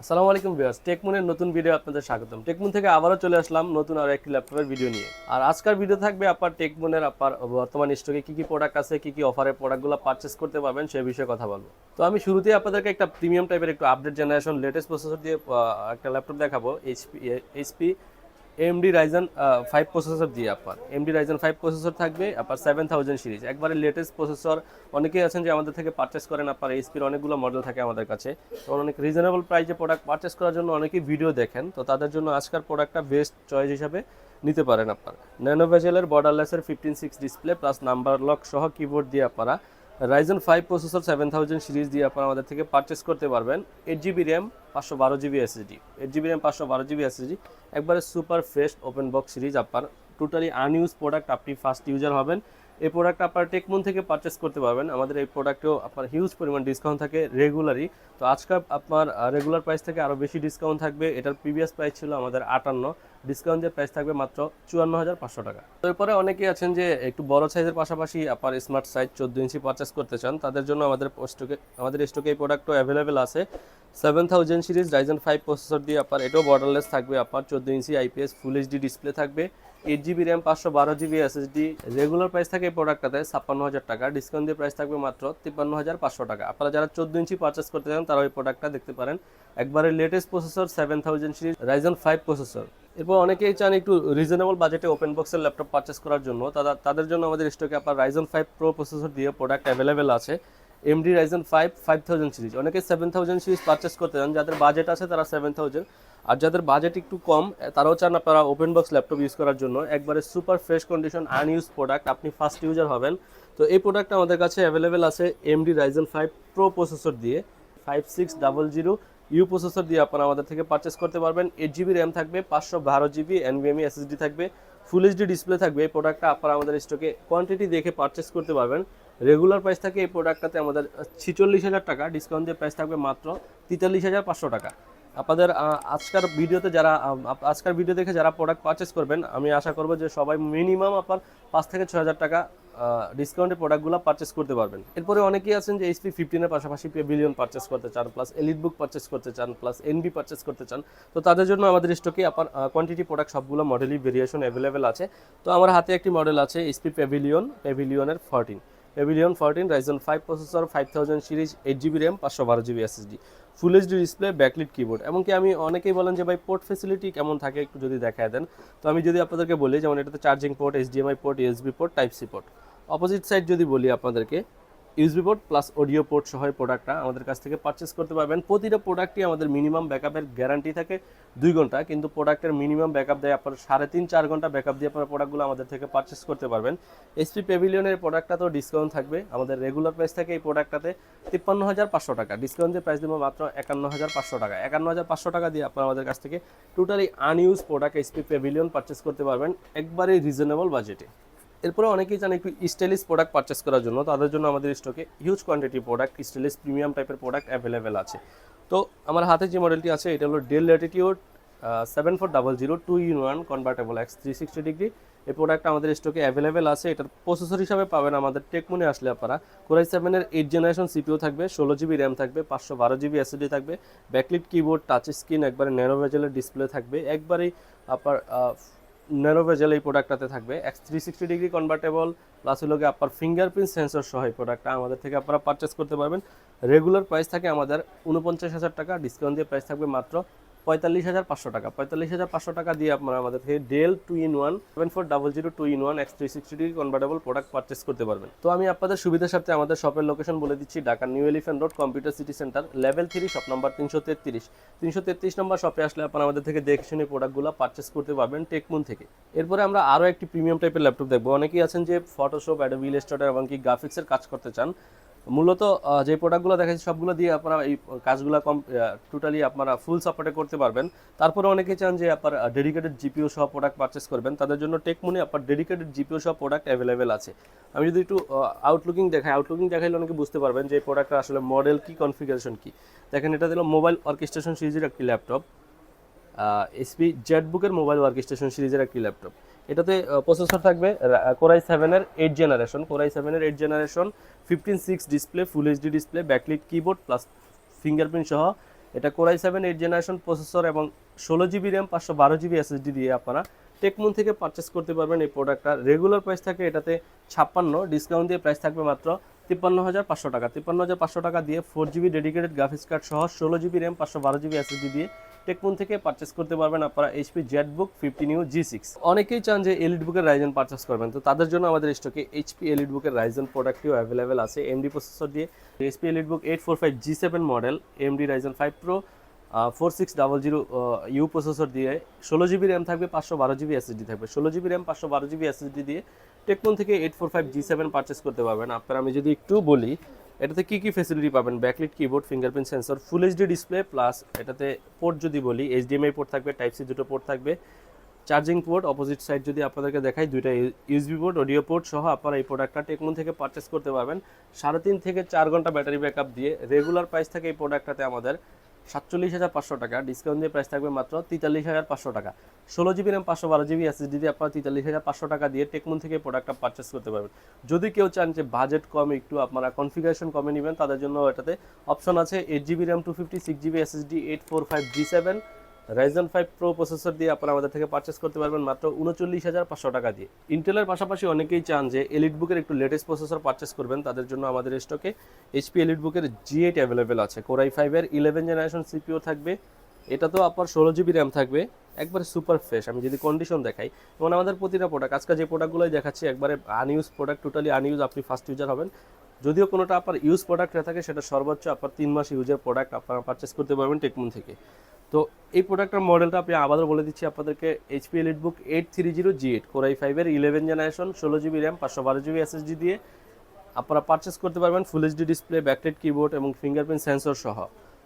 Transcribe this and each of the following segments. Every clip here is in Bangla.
আসসালামু আলাইকুম ভিউয়ার্স, টেকমুনের নতুন ভিডিও আপনাদের স্বাগতম। টেকমুন থেকে আবারও চলে আসলাম নতুন আর একটি ল্যাপটপের ভিডিও নিয়ে। আর আজকের ভিডিও থাকবে আপনার টেকমুনের আপনার বর্তমান স্টকে কী কী প্রোডাক্ট আছে, কি কি অফারের প্রোডাক্টগুলো পারচেস করতে পারবেন সে বিষয়ে কথা বলব। তো আমি শুরুতেই আপনাদেরকে একটা প্রিমিয়াম টাইপের একটু আপডেট জেনারেশন লেটেস্ট প্রসেসর দিয়ে একটা ল্যাপটপ দেখাবো HP HP AMD Ryzen five processor দিয়ে আপনার এমডি রাইজন ফাইভ প্রসেসর থাকবে আপনার সেভেন থাউজেন্ড সিরিজ একবারে লেটেস্ট প্রসেসর অনেকেই আছেন যে আমাদের থেকে পারচেস করেন আপনার এইচপির অনেকগুলো মডেল থাকে আমাদের কাছে। তো অনেক রিজনেবল প্রাইসে প্রোডাক্ট পারচেস করার জন্য অনেকেই ভিডিও দেখেন। তো তাদের জন্য আজকের প্রোডাক্টটা বেস্ট চয়েস হিসাবে নিতে পারেন আপনার ন্যানোভেজেলের বর্ডারলেসের fifteen six display plus number lock সহ কিবোর্ড দিয়ে আপনারা Ryzen five processor seven thousand series দিয়ে আপনারা আমাদের থেকে পারচেস করতে পারবেন এইট জিবি র্যাম পাঁচশো বারো GB SSD eight GB RAM পাঁচশো বারো জিবি এসএসডি একবারে super fresh open box series আপনার। টোটালি আনইউজ প্রোডাক্ট আপনি ফার্স্ট ইউজার হবেন। এই প্রোডাক্ট আপনার টেকমুন থেকে পারচেস করতে পারবেন। আমাদের এই প্রোডাক্টেও আপনার হিউজ পরিমাণ ডিসকাউন্ট থাকে রেগুলারই তো আজকাল আপনার রেগুলার প্রাইস থেকে আরও বেশি ডিসকাউন্ট থাকবে। এটার প্রিভিয়াস প্রাইস ছিল আমাদের আটান্ন। ডিসকাউন্টের প্রাইস থাকবে মাত্র চুয়ান্ন হাজার পাঁচশো টাকা। তো এরপরে অনেকেই আছেন যে একটু বড় সাইজের পাশাপাশি আপনার স্মার্ট সাইজ চোদ্দ ইঞ্চি পারচেস করতে চান, তাদের জন্য আমাদের স্টকে আমাদের স্টকে এই প্রোডাক্টও অ্যাভেলেবেল আছে। Seven thousand series Ryzen five processor দিয়ে আপনার এটাও বর্ডারলেস থাকবে আপনার চোদ্দ ইঞ্চি আইপিএস ফুল এইচডি ডিসপ্লে থাকবে। এইট জিবি র্যাম পাঁচশো বারো জিবি এসএসডি রেগুলার প্রাইস থাকে এই প্রোডাক্টটাতে ছাপ্পান্ন হাজার টাকা। ডিসকাউন্ট দিয়ে প্রাইস থাকবে মাত্র তিপ্পান্ন হাজার পাঁচশো টাকা। আপনারা যারা চোদ্দ ইঞ্চি পারচেস করতে চান তারা ওই প্রোডাক্টটা দেখতে পারেন। একবারে latest processor seven thousand series Ryzen five processor এরপর অনেকেই চান একটু রিজনেবল বাজেটে ওপেন বক্সের ল্যাপটপ পারচেস করার জন্য। তাদের জন্য আমাদের স্টকে আপনার রাইজন ফাইভ প্রো প্রসেসর দিয়ে প্রোডাক্ট অ্যাভেলেবেল আছে। AMD Ryzen five five thousand series অনেকে সেভেন থাউজেন্ড সিরিজ পারচেস করতে চান, যাদের বাজেট আছে তারা সেভেন থাউজেন্ড আর যাদের বাজেট একটু কম তারাও চান আপনারা ওপেন বক্স ল্যাপটপ ইউজ করার জন্য। একবারে super fresh condition unused product আপনি ফার্স্ট ইউজার হবেন। তো এই প্রোডাক্টটা আমাদের কাছে অ্যাভেলেবেল আছে AMD Ryzen five pro processor দিয়ে। Five six double zero U processor দিয়ে আপনারা আমাদের থেকে পারচেস করতে পারবেন। এইট জিবি র্যাম থাকবে, পাঁচশো বারো জিবি এনভিএমই এসএসডি থাকবে ফুল এইচডি ডিসপ্লে থাকবে। এই প্রোডাক্টটা আপনারা আমাদের স্টকে কোয়ান্টিটি দেখে পারচেস করতে পারবেন। রেগুলার প্রাইস থাকে এই প্রোডাক্টটাতে আমাদের ছিচল্লিশ হাজার টাকা ডিসকাউন্ট দিয়ে প্রাইস থাকবে মাত্র তেতাল্লিশ হাজার পাঁচশো টাকা। আপনাদের আজকের ভিডিওতে যারা আজকের ভিডিও দেখে যারা প্রোডাক্ট পারচেস করবেন, আমি আশা করব যে সবাই মিনিমাম আপনার পাঁচ থেকে ছয় হাজার টাকা ডিসকাউন্টে প্রোডাক্টগুলো পারচেস করতে পারবেন। এরপরে অনেকেই আছেন যে এইচপি ফিফটিনের পাশাপাশি পেভিলিয়ন পারচেস করতে চান প্লাস এলিট বুক পারচেস করতে চান প্লাস এনবি পারচেস করতে চান। তো তাদের জন্য আমাদের স্টকে আপনার কোয়ান্টিটি প্রোডাক্ট সবগুলো মডেলই ভেরিয়েশন অ্যাভেলেবেল আছে। তো আমার হাতে একটি মডেল আছে HP Pavilion পেভিলিয়নের fourteen Pavilion fourteen Ryzen five processor five thousand series eight GB RAM পাঁচশো বারো GB SSD full HD display backlit keyboard এমনকি আমি অনেকেই বলেন যে, ভাই পোর্ট ফেসিলিটি কেমন থাকে একটু যদি দেখায় দেন? তো আমি যদি আপনাদেরকে বলি, যেমন এটাতে charging port HDMI port USB port type C port opposite side যদি বলি আপনাদেরকে USB port plus audio port সহ প্রোডাক্টটা আমাদের কাছ থেকে পারচেস করতে পারবেন। প্রতিটা প্রোডাক্টই আমাদের মিনিমাম ব্যাকআপের গ্যারান্টি থাকে দুই ঘণ্টা। কিন্তু প্রোডাক্টের মিনিমাম ব্যাকআপ দেয় আপনার সাড়ে তিন, চার ঘণ্টা ব্যাকআপ দিয়ে আপনার প্রোডাক্টগুলো আমাদের থেকে পারচেস করতে পারবেন। এসপি পেভিলিয়নের প্রোডাক্টটা তো ডিসকাউন্ট থাকবে। আমাদের রেগুলার প্রাইস থাকে এই প্রোডাক্টটাতে তিপ্পান্ন হাজার পাঁচশো টাকা। ডিসকাউন্ট দিয়ে প্রাইস দেবো মাত্র একান্ন হাজার পাঁচশো টাকা। একান্ন হাজার পাঁচশো টাকা দিয়ে আপনারা আমাদের কাছ থেকে totally unused product HP Pavilion purchase করতে পারবেন। একবারেই রিজনেবল বাজেটে এরপরে অনেকেই চান একটু স্টাইলিশ প্রোডাক্ট পারচেস করার জন্য। তাদের জন্য আমাদের স্টকে huge quantity product stylish premium টাইপের প্রোডাক্ট অ্যাভেলেবেল আছে। তো আমার হাতে যে মডেলটি আছে, এটা হলো Dell Latitude seven four double zero two in one convertible X three sixty degree এই প্রোডাক্টটা আমাদের স্টকে অ্যাভেলেবেল আছে। এটার প্রসেসর হিসাবে পাবেন আমাদের টেকমনে আসলে আপনারা। কোরাই সেভেনের এইট জেনারেশন সিপিও থাকবে, ষোলো জিবি র্যাম থাকবে, পাঁচশো বারো জিবি এসএসডি থাকবে ব্যাকলিট কিবোর্ড টাচ স্ক্রিন একবারে ন্যানো ভেজেলের ডিসপ্লে থাকবে। একবারেই আপনার ন্যানো ভেজেল এই প্রোডাক্টটাতে থাকবে। X three sixty degree convertible plus হলো গিয়ে আপনার ফিঙ্গারপ্রিন্ট সেন্সর সহ এই প্রোডাক্টটা আমাদের থেকে আপনারা পারচেস করতে পারবেন। রেগুলার প্রাইস থাকে আমাদের উনপঞ্চাশ হাজার টাকা ডিসকাউন্ট দিয়ে প্রাইস থাকবে মাত্র পঁয়তাল্লিশ হাজার পাঁচশো টাকা। পঁয়তাল্লিশ হাজার পাঁচশো টাকা দিয়ে আপনারা আমাদের থেকে Dell two in one seven four double zero two in one X three sixty degree convertible product purchase করতে পারবেন। তো আমি আপনাদের সুবিধার সাথে আমাদের শপের লোকেশন বলে দিচ্ছি Dhaka New Elephant Road Computer City Centre level three shop number তিনশো তেত্রিশ। তিনশো তেত্রিশ নম্বর শপে আসলে আপনারা আমাদের থেকে দেখে শুনে প্রোডাক্টগুলো পারচেস করতে পারবেন টেকমুন থেকে। এরপরে আমরা আরও একটি প্রিমিয়াম টাইপের ল্যাপটপ দেখব। অনেকেই আছেন যে ফটোশপ অ্যাডোবি ইলাস্ট্রেটর এবং কি গ্রাফিক্সের কাজ করতে চান। মূলত যে প্রোডাক্টগুলো দেখাচ্ছি, সবগুলো দিয়ে আপনারা এই কাজগুলো কম টোটালি আপনারা ফুল সাপোর্টে করতে পারবেন। তারপরে অনেকে চান যে আপনার ডেডিকেটেড জিপিও সহ প্রোডাক্ট পারচেস করবেন। তাদের জন্য টেকমুনে আপনার ডেডিকেটেড জিপিও সহ প্রোডাক্ট অ্যাভেলেবেল আছে। আমি যদি একটু আউটলুকিং দেখাই আউটলুকিং দেখাইলে অনেকে বুঝতে পারবেন যে এই প্রোডাক্টটা আসলে মডেল কী কনফিগারেশন কী। দেখেন, এটা দিল মোবাইল অর্কেস্ট্রেশন সিরিজের একটি ল্যাপটপ এসপি জেটবুকের মোবাইল ওয়ার্ক স্টেশন সিরিজের একটি ল্যাপটপ এটাতে প্রসেসর থাকবে কোরাই সেভেনের এইট জেনারেশন কোরাই সেভেনের eight generation fifteen six display full HD display backlit keyboard plus fingerprint সহ। এটা core i seven eight generation processor এবং ষোলো জিবি র্যাম পাঁচশো বারো জিবি এসএসডি দিয়ে আপনারা টেকমুন থেকে পারচেস করতে পারবেন। এই প্রোডাক্টটা রেগুলার প্রাইস থাকে, এটাতে ছাপ্পান্ন ডিসকাউন্ট দিয়ে প্রাইস থাকবে মাত্র তিপ্পান্ন হাজার পাঁচশো টাকা। তিপ্পান্ন হাজার পাঁচশো টাকা দিয়ে four GB dedicated graphics card সহ ষোলো জিবি র্যাম পাঁচশো বারো জিবি এসএসডি দিয়ে টেকমুন থেকে পারচেস করতে পারবেন আপনারা HP ZBook fifteen U G six অনেকেই চান যে এলিট বুকের রাইজেন পারচেস করবেন। তো তাদের জন্য আমাদের স্টকে এইচপি এলিট বুকের রাইজেন প্রোডাক্টটিও অ্যাভেলেবেল আছে। এমডি প্রসেসর দিয়ে HP EliteBook eight four five G seven model AMD Ryzen five pro four six double zero U processor দিয়ে ষোলো জিবি র্যাম থাকবে, পাঁচশো বারো জিবি এসএসডি থাকবে। ষোলো জিবি র্যাম পাঁচশো বারো জিবি এসএসডি দিয়ে টেকমন থেকে eight four five G seven purchase করতে পারবেন। আপনার আমি যদি একটু বলি, এটাতে কী কী ফেসিলিটি পাবেন? Backlit keyboard fingerprint sensor full HD display plus এটাতে পোর্ট যদি বলি এইচডিএমআই পোর্ট থাকবে টাইপ সি দুটো পোর্ট থাকবে। চার্জিং পোর্ট অপোজিট সাইড যদি আপনাদেরকে দেখাই, দুইটা ইউএসবি পোর্ট অডিও পোর্ট সহ আপনারা এই প্রোডাক্টটা টেকমন থেকে পারচেস করতে পারবেন। সাড়ে তিন থেকে চার ঘণ্টা ব্যাটারি ব্যাকআপ দিয়ে রেগুলার প্রাইস থাকে এই প্রোডাক্টটাতে আমাদের। সাতচল্লিশ হাজার পাঁচশো টাকা ডিসকাউন্ট দিয়ে প্রাইস থাকবে মাত্র তেতাল্লিশ হাজার পাঁচশো টাকা। ষোলো জিবি র্যাম, পাঁচশো বারো জিবি এসএসডি দিয়ে আপনারা তেতাল্লিশ হাজার পাঁচশো টাকা দিয়ে টেকমন থেকে প্রোডাক্টটা পারচেস করতে পারবেন। যদি কেউ চান যে বাজেট কম, একটু আপনারা কনফিগারেশন কমে নেবেন, তাদের জন্য এটাতে অপশন আছে eight GB RAM two fifty six GB SSD eight four five G seven Ryzen five pro processor দিয়ে আপনারা আমাদের থেকে পারচেস করতে পারবেন মাত্র উনচল্লিশ হাজার পাঁচশো টাকা দিয়ে। ইন্টেলের পাশাপাশি অনেকেই চান যে এলিট বুকের একটু লেটেস্ট প্রসেসর পারচেস করবেন, তাদের জন্য আমাদের স্টকে এইচপি এলিট বুকের জি এইট অ্যাভেলেবেল আছে। কোরাই ফাইভের ইলেভেন জেনারেশন সিপিও থাকবে, এটা তো আপনার ষোলো জিবি র্যাম থাকবে, একবারে সুপার ফ্রেশ আমি যদি কন্ডিশন দেখাই, যেমন আমাদের প্রতিটা প্রোডাক্ট আজকে যে প্রোডাক্টগুলোই দেখাচ্ছি, একবারে আনইউজ প্রোডাক্ট টোটালি আনইউজ আপনি ফার্স্ট ইউজার হবেন। যদিও কোনোটা আপনার ইউজ প্রোডাক্ট হয়ে থাকে, সেটা সর্বোচ্চ আপনার তিন মাস ইউজের প্রোডাক্ট আপনারা পারচেস করতে পারবেন টেকমুন থেকে। তো এই প্রোডাক্টের মডেলটা আপনি আবারও বলে দিচ্ছি আপনাদেরকে HP EliteBook eight three zero G eight core i ফাইভের ইলেভেন জেনারেশন ষোলো জিবি র্যাম পাঁচশো বারো জিবি এসএসডি দিয়ে আপনারা পারচেস করতে পারবেন full HD display backlight keyboard এবং ফিঙ্গারপ্রিন্ট সেন্সর সহ।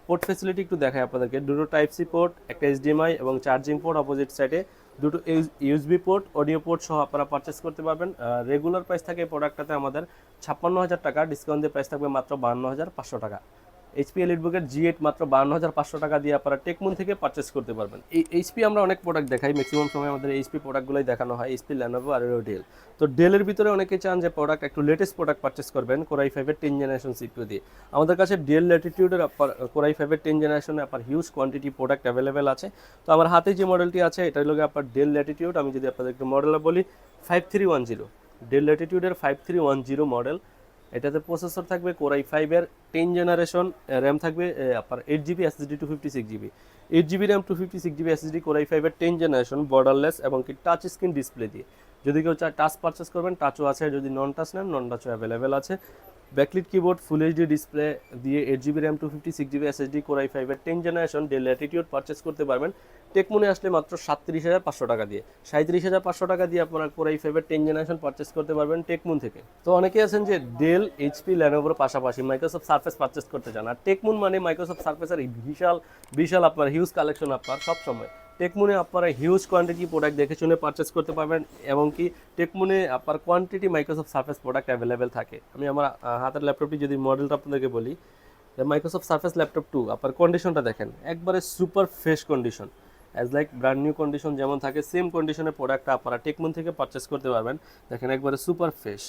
পোর্ট ফেসিলিটি একটু দেখায় আপনাদেরকে। দুটো টাইপ সি পোর্ট একটা এইচডিএমআই এবং চার্জিং পোর্ট অপোজিট সাইডে দুটো ইউএসবি পোর্ট অডিও পোর্ট সহ আপনারা পারচেস করতে পারবেন। রেগুলার প্রাইস থাকে এই প্রোডাক্টটাতে আমাদের ছাপ্পান্ন হাজার টাকা ডিসকাউন্ট দিয়ে প্রাইস থাকবে মাত্র বান্ন হাজার পাঁচশো টাকা। এইচপি এলিট বুকের জি এইট মাত্র বান্ন হাজার পাঁচশো টাকা দিয়ে আপনারা টেকমুন থেকে পারচেস করতে পারবেন। এই এইচপি আমরা অনেক প্রোডাক্ট দেখাই ম্যাক্সিমাম সময় আমাদের এইচপি প্রোডাক্টগুলোই দেখানো হয় এইচপি ল্যানোভো আর ডেল তো ডেলের ভিতরে অনেকে চান যে প্রোডাক্ট একটু লেটেস্ট প্রোডাক্ট পারচেস করবেন কোরাই ফাইভের টেন জেনারেশন সিপিউ দিয়ে। আমাদের কাছে ডেল ল্যাটিটিউডের কোরাই ফাইভের টেন জেনারেশনে আপনার হিউজ কোয়ান্টিটি প্রোডাক্ট অ্যাভেলেবেল আছে। তো আমার হাতে যে মডেলটি আছে এটা হলো আপনার ডেল ল্যাটিটিউড আমি যদি আপনাদের একটু মডেল বলি five three one zero Dell ল্যাটিটিউডের five three one zero model এটাতে প্রসেসর থাকবে কোরাই ফাইভের টেন জেনারেশন র্যাম থাকবে আপনার eight GB SSD two fifty six GB eight GB RAM two fifty six GB SSD core i ফাইভের টেন জেনারেশন বর্ডারলেস এবং কি টাচ স্ক্রিন ডিসপ্লে দিয়ে। যদি কেউ চায় টাচ পারচেস করবেন টাচও আছে। যদি নন টাচ নেন নন টাচও অ্যাভেলেবেল আছে। Backlit keyboard full HD display দিয়ে eight GB RAM two fifty six GB SSD core i ফাইভের ten generation Dell Latitude purchase করতে পারবেন। টেকমনে আসলে মাত্র সাতত্রিশ হাজার পাঁচশো টাকা দিয়ে। সাঁত্রিশ হাজার পাঁচশো টাকা দিয়ে আপনারা কোরাই ফাইভের টেন জেনারেশন পারচেস করতে পারবেন টেকমুন থেকে। তো অনেকেই আছেন যে ডেল এইচপি ল্যানোভোর পাশাপাশি মাইক্রোসফট সার্ফেস পারচেস করতে চান। আর টেকমুন মানে মাইক্রোসফট সার্ফেসের বিশাল বিশাল আপনার হিউজ কালেকশন আপনার সব সময় টেকমুনে আপনারা হিউজ কোয়ান্টিটি প্রোডাক্ট দেখে শুনে পারচেস করতে পারবেন এবং কি টেকমুনে আপনার quantity Microsoft Surface product available থাকে। আমি আমার হাতের ল্যাপটপটি যদি মডেলটা আপনাদেরকে বলি মাইক্রোসফট সার্ফেস ল্যাপটপ টু আপনার কন্ডিশনটা দেখেন, একবারে super fresh condition as like brand new condition যেমন থাকে সেম কন্ডিশনের প্রোডাক্টটা আপনারা টেকমুন থেকে পারচেস করতে পারবেন। দেখেন একবারে সুপার ফ্রেশ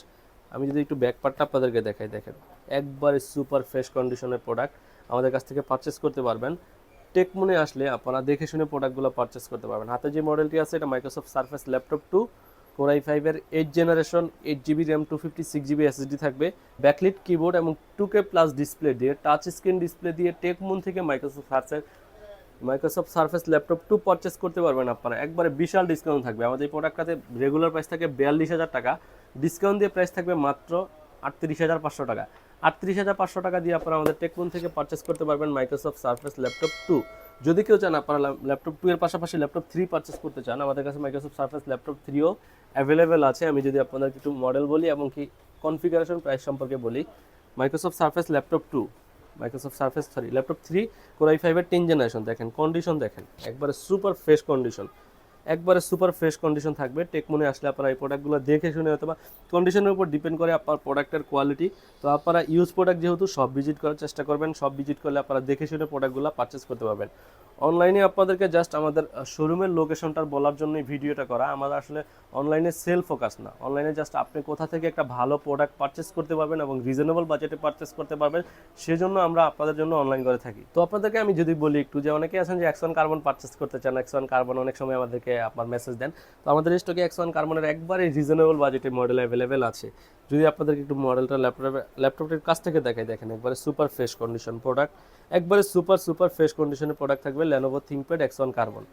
আমি যদি একটু ব্যাক পার্টটা আপনাদেরকে দেখাই, দেখেন, একবারে সুপার ফ্রেশ কন্ডিশনের প্রোডাক্ট আমাদের কাছ থেকে পারচেস করতে পারবেন। টেকমনে আসলে আপনারা দেখে শুনে প্রোডাক্টগুলো পারচেস করতে পারবেন। হাতে যে মডেলটি আছে, এটা Microsoft Surface laptop two core i ফাইভের eight generation eight GB RAM two fifty six GB SSD থাকবে। ব্যাকলিট কিবোর্ড এবং টু কে প্লাস ডিসপ্লে দিয়ে টাচ স্ক্রিন ডিসপ্লে দিয়ে টেক টেকমুন থেকে Microsoft Surface Microsoft Surface laptop two purchase করতে পারবেন আপনারা। একবারে বিশাল ডিসকাউন্ট থাকবে। আমাদের এই প্রোডাক্টটাতে রেগুলার প্রাইস থাকে বিয়াল্লিশ হাজার টাকা। ডিসকাউন্ট দিয়ে প্রাইস থাকবে মাত্র আটত্রিশ হাজার পাঁচশো টাকা। আটত্রিশ হাজার পাঁচশো টাকা দিয়ে আপনারা আমাদের টেকমুন থেকে পারচেস করতে পারবেন মাইক্রোসফট সার্ফেস ল্যাপটপ টু যদি কেউ চান আপনারা ল্যাপটপ টু এর পাশাপাশি ল্যাপটপ থ্রি পারচেস করতে চান, আমাদের কাছে মাইক্রোসফট সার্ফেস ল্যাপটপ থ্রিও অ্যাভেলেবেল আছে। আমি যদি আপনাদের একটু মডেল বলি এবং কি কনফিগারেশন প্রাইস সম্পর্কে বলি Microsoft Surface laptop two Microsoft Surface sorry laptop three core i ফাইভের টেন জেনারেশন দেখেন কন্ডিশন দেখেন, একবারে সুপার ফ্রেশ কন্ডিশন একবারে সুপার ফ্রেশ কন্ডিশন থাকবে। টেকমনে আসলে আপনারা এই প্রোডাক্টগুলো দেখে শুনে অথবা কন্ডিশনের উপর ডিপেন্ড করে আপনার প্রোডাক্টের কোয়ালিটি তো আপনারা ইউজ প্রোডাক্ট যেহেতু সব ভিজিট করার চেষ্টা করবেন, সব ভিজিট করলে আপনারা দেখে শুনে প্রোডাক্টগুলো পারচেস করতে পারবেন। অনলাইনে আপনাদেরকে জাস্ট আমাদের শোরুমের লোকেশনটা বলার জন্যই ভিডিওটা করা। আমাদের আসলে অনলাইনে সেল ফোকাস না। অনলাইনে জাস্ট আপনি কোথা থেকে একটা ভালো প্রোডাক্ট পারচেস করতে পারবেন এবং রিজনেবল বাজেটে পারচেস করতে পারবেন, সেজন্য আমরা আপনাদের জন্য অনলাইন করে থাকি। তো আপনাদেরকে আমি যদি বলি একটু যে অনেকে আছেন যে এক্সন কার্বন পারচেস করতে চান এক্সন কার্বন অনেক সময় আমাদেরকে আপনার মেসেজ দেন। তো আমাদের স্টকে এক্সন কার্বনের একবারে রিজনেবল বাজেটে মডেল অ্যাভেলেবেল আছে। যদি আপনাদেরকে একটু মডেলটা ল্যাপটপে ল্যাপটপটির কাছ থেকে দেখাই, দেখেন একবারে সুপার ফ্রেশ কন্ডিশন প্রোডাক্ট একবারে সুপার সুপার ফ্রেশ কন্ডিশনের প্রোডাক্ট থাকবে Lenovo ThinkPad X one carbon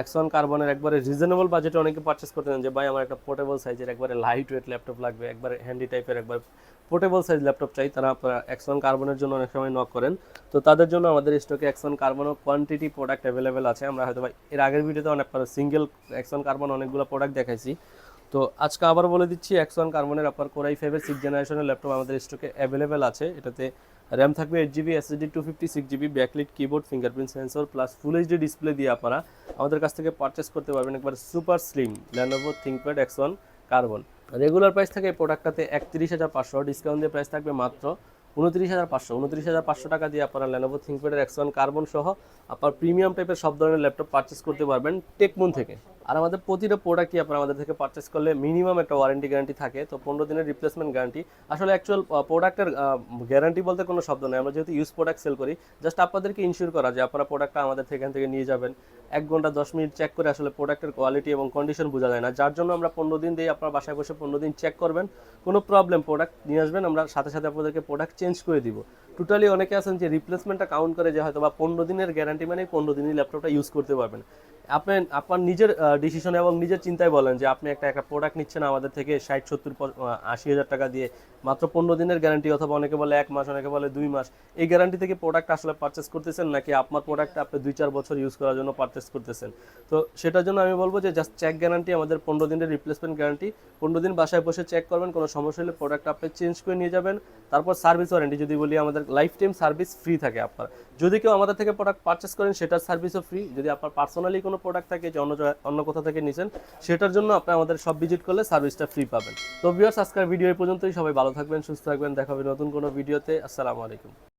X one কার্বনের একবারে রিজনেবল বাজেটে অনেকে পারচেস করতে চান যে, ভাই, আমার একটা পোর্টেবল সাইজের একবারে লাইট ওয়েট ল্যাপটপ লাগবে, একবারে হ্যান্ডি টাইপের একবার পোর্টেবল সাইজ ল্যাপটপ চাই। তারা আপনারা এক্স ওয়ান কার্বনের জন্য অনেক সময় নক করেন। তো তাদের জন্য আমাদের স্টকে এক্স ওয়ান কার্বনও কোয়ান্টিটি প্রোডাক্ট অ্যাভেলেবেল আছে। আমরা হয়তো, ভাই, এর আগের ভিডিওতে অনেক সিঙ্গেল এক্স ওয়ান কার্বন অনেকগুলো প্রোডাক্ট দেখাইছি। তো আজকে আবার বলে দিচ্ছি এক্স ওয়ান কার্বনের আপনার কোরাই ফাইভের সিক্স জেনারেশনের ল্যাপটপ আমাদের স্টকে অ্যাভেলেবেল আছে। এটাতে র্যাম থাকবে eight GB SSD two fifty six GB backlit keyboard fingerprint sensor plus full HD display দিয়ে আপনারা আমাদের কাছ থেকে পারচেস করতে পারবেন একবার super slim Lenovo ThinkPad X one carbon regular price থাকে এই প্রোডাক্টটাতে একত্রিশ হাজার পাঁচশো। ডিসকাউন্ট দিয়ে প্রাইস থাকবে মাত্র উনত্রিশ হাজার পাঁচশো, উনত্রিশ হাজার পাঁচশো টাকা দিয়ে আপনারা লেনোভো থিঙ্কপ্যাডের এক্স ওয়ান কার্বন সহ আপনার প্রিমিয়াম টাইপের সব ধরনের ল্যাপটপ পারচেস করতে পারবেন টেকমুন থেকে। আর আমাদের প্রতিটা প্রোডাক্টই আপনারা আমাদের থেকে পারচেস করলে মিনিমাম একটা ওয়ারেন্টি গ্যারান্টি থাকে, তো পনেরো দিনের রিপ্লেসমেন্ট গ্যারান্টি আসলে অ্যাকচুয়াল প্রোডাক্টের গ্যারান্টি বলতে কোনো শব্দ নেই, আমরা যেহেতু ইউজ প্রোডাক্ট সেল করি জাস্ট আপনাদেরকে ইনশিওর করা যে আপনারা প্রোডাক্টটা আমাদের থেকে থেকে নিয়ে যাবেন। এক ঘণ্টা, দশ মিনিট চেক করে আসলে প্রোডাক্টের কোয়ালিটি এবং কন্ডিশন বোঝা যায় না। যার জন্য আমরা পনেরো দিন দিয়ে আপনার বাসায় বসে পনেরো দিন চেক করবেন, কোনো প্রবলেম প্রোডাক্ট নিয়ে আসবেন, আমরা সাথে সাথে আপনাদেরকে প্রোডাক্ট চেঞ্জ করে দিব। টোটালি অনেকে আছেন যে রিপ্লেসমেন্টটা কাউন্ট করে যে হয়তো বা পনেরো দিনের গ্যারান্টি মানে পনেরো দিনই ল্যাপটপটা ইউজ করতে পারবেন। আপনি, আপনার নিজের ডিসিশন এবং নিজের চিন্তায় বলেন যে আপনি একটা একটা প্রোডাক্ট নিচ্ছেন আমাদের থেকে ষাট, সত্তর আশি হাজার টাকা দিয়ে, মাত্র পনেরো দিনের গ্যারান্টি অথবা অনেকে বলে এক মাস, অনেকে বলে দুই মাস, এই গ্যারান্টি থেকে প্রোডাক্ট আসলে পারচেস করতেছেন নাকি আপনার প্রোডাক্ট আপনি দুই, চার বছর ইউজ করার জন্য পারচেস করতেছেন? তো সেটার জন্য আমি বলব যে জাস্ট চেক গ্যারান্টি আমাদের পনেরো দিনের রিপ্লেসমেন্ট গ্যারান্টি পনেরো দিন বাসায় বসে চেক করবেন, কোনো সমস্যা হলে প্রোডাক্ট আপনি চেঞ্জ করে নিয়ে যাবেন, তারপর সার্ভিস ওয়ারেন্টি যদি বলি আমাদের লাইফ টাইম সার্ভিস ফ্রি থাকে আপনার। যদি কেউ আমাদের থেকে প্রোডাক্ট পারচেস করেন, সেটার সার্ভিসও ফ্রি যদি আপনার পার্সোনালি কোনো প্রোডাক্ট থাকে যে অন্য অন্য কোথা থেকে নিছেন, সেটার জন্য আপনি আমাদের সব ভিজিট করলে সার্ভিসটা ফ্রি পাবেন। তো ভিউয়ার্স আজকের ভিডিও এই পর্যন্তই। সবাই ভালো থাকবেন, সুস্থ থাকবেন। দেখা হবে নতুন কোনো ভিডিওতে আসসালামু আলাইকুম।